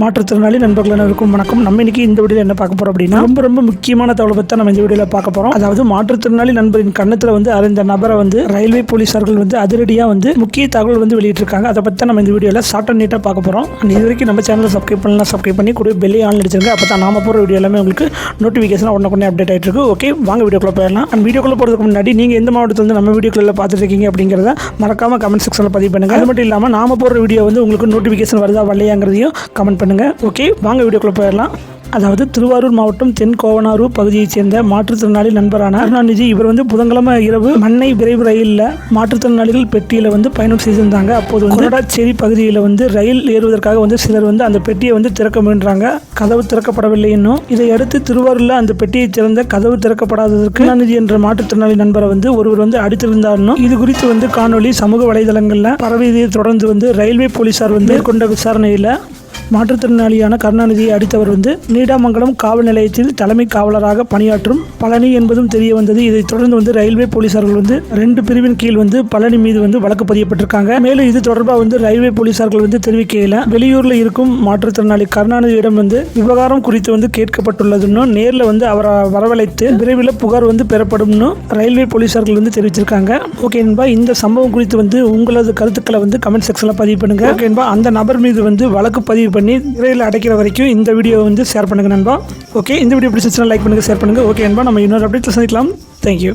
மாற்றுத்திறனாளி நண்பர்கள் அனைவருக்கும் வணக்கம். நம்ம இன்னைக்கு இந்த வீடியோவில் என்ன பார்க்க போறோம் அப்படின்னா ரொம்ப ரொம்ப முக்கியமான தகவலை பற்றி தான் நம்ம இந்த வீடியோவில் பார்க்க போறோம். அதாவது மாற்றுத்திறனாளி நண்பரின் கண்ணத்தில் வந்து அறிந்த நபரை வந்து ரயில்வே போலீசார்கள் வந்து அதிரடியாக வந்து முக்கிய தகவல் வந்து வெளியிட்டிருக்காங்க. அதை பற்றி தான் நம்ம இந்த வீடியோவில் ஷார்ட் அண்ட் நீட்டாக பார்க்க போகிறோம் இது வரைக்கும் நம்ம சேனலை சப்ஸ்கிரைப் பண்ணலாம் சப்ஸ்கிரைப் பண்ணி கூட பெல்லி ஆன் அடிச்சிருங்க. அப்போ தான் நாம போகிற வீடியோ எல்லாமே உங்களுக்கு நோட்டிஃபிகேஷன் உடனே அப்டேட் ஆகிட்டு இருக்கு. ஓகே வாங்க வீடியோக்குள்ள போயிடலாம். அண்ட் வீடியோக்குள்ள போகிறதுக்கு முன்னாடி நீங்கள் எந்த மாவட்டத்தில் வந்து நம்ம வீடியோக்குள்ள பார்த்துருக்கீங்க அப்படிங்கிறத மறக்காம கமெண்ட் செக்ஷனில் பதிவு பண்ணுங்க. அது மட்டும் இல்லாமல் நாம போடுற வீடியோ வந்து உங்களுக்கு நோட்டிஃபிகேஷன் வருதா வரலையாங்கிறதையும் கமெண்ட் பண்ணுங்க. ஓகே வாங்க வீடியோக்குள்ளே போயிடலாம். அதாவது திருவாரூர் மாவட்டம் தென் கோவனாரூர் பகுதியைச் சேர்ந்த மாற்றுத்திறனாளி நண்பரான கருணாநிதி இவர் வந்து புதன்கிழமை இரவு மண்ணை விரைவு ரயிலில் மாற்றுத்திறனாளிகள் பெட்டியில் வந்து பயணம் செய்திருந்தாங்க. அப்போது கொரடாச்சேரி பகுதியில் வந்து ரயில் ஏறுவதற்காக வந்து சிலர் வந்து அந்த பெட்டியை வந்து திறக்க முயன்றாங்க. கதவு திறக்கப்படவில்லை இன்னும் இதையடுத்து திருவாரூரில் அந்த பெட்டியை திறந்த கதவு திறக்கப்படாததற்கு கருணாநிதி என்ற மாற்றுத்திறனாளி நண்பரை வந்து ஒருவர் வந்து அடித்திருந்தார்னும் இது குறித்து வந்து காணொலி சமூக வலைதளங்களில் பரவியதை தொடர்ந்து வந்து ரயில்வே போலீசார் வந்து கொண்ட விசாரணையில் மாற்றுத்திறனாளியான கருணாநிதியை அடித்தவர் வந்து நீடாமங்கலம் காவல் நிலையத்தில் தலைமை காவலராக பணியாற்றும் பழனி என்பதும் தெரிய வந்தது. இதைத் தொடர்ந்து வந்து ரயில்வே போலீசார்கள் வந்து ரெண்டு பிரிவின் கீழ் வந்து பழனி மீது வந்து வழக்கு பதியப்பட்டிருக்காங்க. மேலும் இது தொடர்பாக வந்து ரயில்வே போலீசார்கள் வந்து தெரிவிக்கையில் வெளியூர்ல இருக்கும் மாற்றுத்திறனாளி கருணாநிதியிடம் வந்து விவகாரம் குறித்து வந்து கேட்கப்பட்டுள்ளதுன்னு நேரில் வந்து அவரை வரவழைத்து விரைவில் புகார் வந்து பெறப்படும்னு ரயில்வே போலீசார்கள் வந்து தெரிவிச்சிருக்காங்க. ஓகே என்பா இந்த சம்பவம் குறித்து வந்து உங்களது கருத்துக்களை வந்து கமெண்ட் செக்ஷனில் பதிவு பண்ணுங்க. ஓகே என்பா அந்த நபர் மீது வந்து வழக்கு பதிவு பண்ணி சிறையில் அடைக்கிற வரைக்கும் இந்த வீடியோ வந்து ஷேர் பண்ணுங்க நண்பா. ஓகே இந்த வீடியோ பிடிச்சிச்சுன்னா லைக் பண்ணுங்க ஷேர் பண்ணுங்கள் ஓகே நண்பா நம்ம இன்னொரு அப்டேட்டில் சந்திக்கலாம். தேங்க்யூ